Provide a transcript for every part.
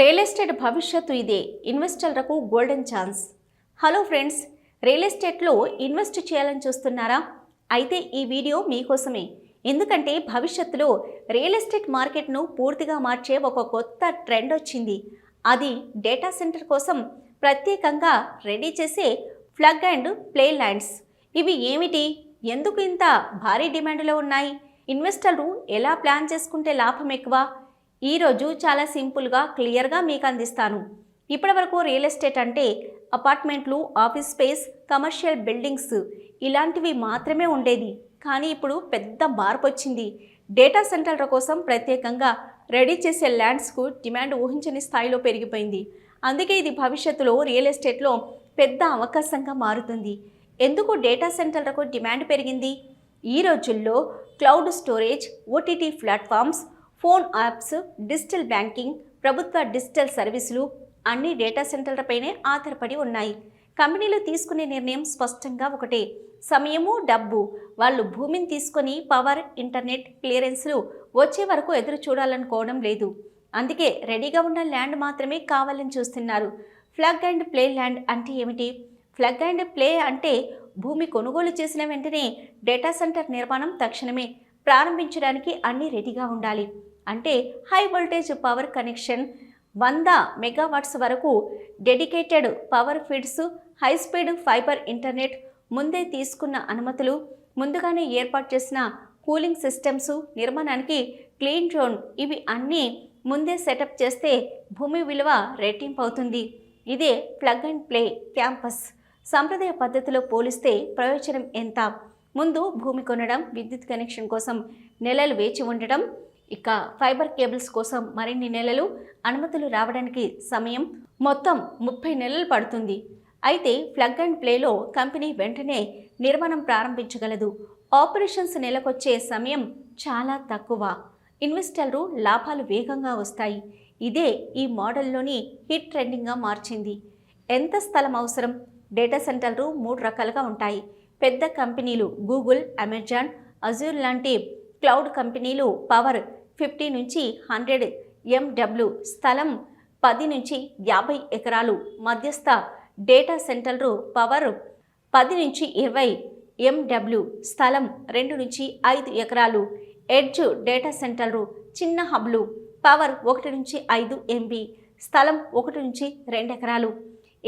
Real estate భవిష్యత్తు ఇదే. ఇన్వెస్టర్లకు golden chance. Hello friends real ఎస్టేట్లో ఇన్వెస్ట్ చేయాలని చూస్తున్నారా? అయితే ఈ వీడియో మీకోసమే. ఎందుకంటే భవిష్యత్తులో రియల్ ఎస్టేట్ మార్కెట్ను పూర్తిగా మార్చే ఒక కొత్త ట్రెండ్ వచ్చింది. అది డేటా సెంటర్ కోసం ప్రత్యేకంగా రెడీ చేసే ఫ్లగ్ అండ్ ప్లే ల్యాండ్స్ ఇవి ఏమిటి? ఎందుకు ఇంత భారీ డిమాండ్లో ఉన్నాయి? ఇన్వెస్టర్లు ఎలా ప్లాన్ చేసుకుంటే లాభం ఎక్కువ? ఈరోజు చాలా సింపుల్గా క్లియర్గా మీకు అందిస్తాను. ఇప్పటివరకు రియల్ ఎస్టేట్ అంటే అపార్ట్మెంట్లు ఆఫీస్ స్పేస్ కమర్షియల్ బిల్డింగ్స్ ఇలాంటివి మాత్రమే ఉండేది. కానీ ఇప్పుడు పెద్ద మార్పు వచ్చింది. డేటా సెంటర్ల కోసం ప్రత్యేకంగా రెడీ చేసే ల్యాండ్స్కు డిమాండ్ ఊహించని స్థాయిలో పెరిగిపోయింది. అందుకే ఇది భవిష్యత్తులో రియల్ ఎస్టేట్లో పెద్ద అవకాశంగా మారుతుంది. ఎందుకు డేటా సెంటర్లకు డిమాండ్ పెరిగింది? ఈ రోజుల్లో cloud storage OTT platforms phone apps digital banking ప్రభుత్వ డిజిటల్ సర్వీసులు అన్ని డేటా సెంటర్లపైనే ఆధారపడి ఉన్నాయి. కంపెనీలు తీసుకునే నిర్ణయం స్పష్టంగా ఒకటే. సమయము డబ్బు. వాళ్ళు భూమిని తీసుకొని పవర్ ఇంటర్నెట్ క్లియరెన్స్లు వచ్చే వరకు ఎదురు చూడాలనుకోవడం లేదు. అందుకే రెడీగా ఉన్న ల్యాండ్ మాత్రమే కావాలని చూస్తున్నారు. ఫ్లగ్ అండ్ ప్లే ల్యాండ్ అంటే ఏమిటి? ఫ్లగ్ అండ్ ప్లే అంటే భూమి కొనుగోలు చేసిన వెంటనే డేటా సెంటర్ నిర్మాణం తక్షణమే. ప్రారంభించడానికి అన్నీ రెడీగా ఉండాలి. అంటే హై వోల్టేజ్ పవర్ కనెక్షన్ వంద మెగావాట్స్ వరకు dedicated power feeds high speed fiber internet ముందే తీసుకున్న అనుమతులు ముందుగానే ఏర్పాటు చేసిన కూలింగ్ సిస్టమ్స్ నిర్మాణానికి క్లీన్ జోన్ ఇవి అన్నీ ముందే సెటప్ చేస్తే భూమి విలువ రెట్టింపు అవుతుంది. ఇదే ప్లగ్ అండ్ ప్లే క్యాంపస్. సంప్రదాయ పద్ధతిలో పోలిస్తే ప్రయోజనం ఎంత? ముందు భూమి కొనడం విద్యుత్ కనెక్షన్ కోసం నెలలు వేచి ఉండడం ఇక ఫైబర్ కేబుల్స్ కోసం మరిన్ని నెలలు అనుమతులు రావడానికి సమయం మొత్తం ముప్పై నెలలు పడుతుంది. అయితే ప్లగ్ అండ్ ప్లేలో కంపెనీ వెంటనే నిర్మాణం ప్రారంభించగలదు. ఆపరేషన్స్ నెలకొచ్చే సమయం చాలా తక్కువ. ఇన్వెస్టర్లు లాభాలు వేగంగా వస్తాయి. ఇదే ఈ మోడల్లోని హిట్ ట్రెండింగ్గా మార్చింది. ఎంత స్థలం అవసరం? డేటా సెంటర్లు మూడు రకాలుగా ఉంటాయి. పెద్ద కంపెనీలు గూగుల్ అమెజాన్ అజూర్ లాంటి క్లౌడ్ కంపెనీలు పవర్ ఫిఫ్టీ నుంచి హండ్రెడ్ ఎండబ్ల్యూ స్థలం పది నుంచి యాభై ఎకరాలు మధ్యస్థ డేటా సెంటర్లు పవర్ పది నుంచి ఇరవై ఎండబ్ల్యూ స్థలం రెండు నుంచి ఐదు ఎకరాలు ఎడ్జ్ డేటా సెంటర్లు చిన్న హబ్లు పవర్ ఒకటి నుంచి ఐదు ఎంబీ స్థలం ఒకటి నుంచి రెండు ఎకరాలు.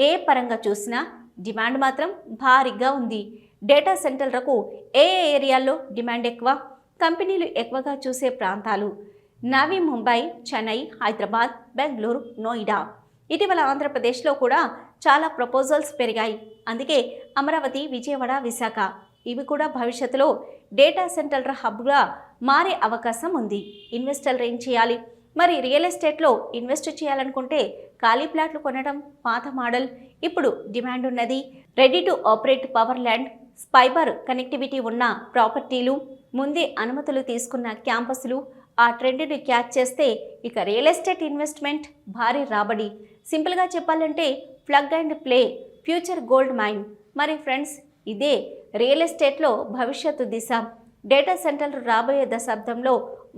ఏ పరంగా చూసినా డిమాండ్ మాత్రం భారీగా ఉంది. డేటా సెంటర్లకు ఏ ఏ ఏరియాల్లో డిమాండ్ ఎక్కువ? కంపెనీలు ఎక్కువగా చూసే ప్రాంతాలు నవీ ముంబై చెన్నై హైదరాబాద్ బెంగళూరు నోయిడా. ఇటీవల ఆంధ్రప్రదేశ్లో కూడా చాలా ప్రపోజల్స్ పెరిగాయి. అందుకే అమరావతి విజయవాడ విశాఖ ఇవి కూడా భవిష్యత్తులో డేటా సెంటర్ల హబ్గా మారే అవకాశం ఉంది. ఇన్వెస్టర్లు ఏం చేయాలి? మరి రియల్ ఎస్టేట్లో ఇన్వెస్ట్ చేయాలనుకుంటే ఖాళీ ప్లాట్లు కొనడం పాత మోడల్. ఇప్పుడు డిమాండ్ ఉన్నది. Ready to operate power land fiber connectivity ఉన్న ప్రాపర్టీలు ముందే అనుమతులు తీసుకున్న క్యాంపస్లు ఆ ట్రెండ్ని క్యాచ్ చేస్తే ఇక రియల్ ఎస్టేట్ ఇన్వెస్ట్మెంట్ భారీ రాబడి. సింపుల్గా చెప్పాలంటే plug and play future gold mine. మరి ఫ్రెండ్స్ ఇదే రియల్ ఎస్టేట్లో భవిష్యత్తు దిశ. డేటా సెంటర్లు రాబోయే దశాబ్దంలో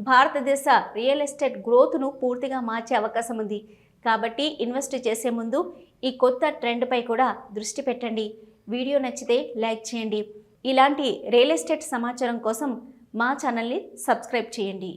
భారతదేశ రియల్ ఎస్టేట్ గ్రోత్ను పూర్తిగా మార్చే అవకాశం ఉంది. కాబట్టి ఇన్వెస్ట్ చేసే ముందు ఈ కొత్త ట్రెండ్పై కూడా దృష్టి పెట్టండి. వీడియో నచ్చితే లైక్ చేయండి. ఇలాంటి రియల్ ఎస్టేట్ సమాచారం కోసం మా ఛానల్ని సబ్స్క్రైబ్ చేయండి.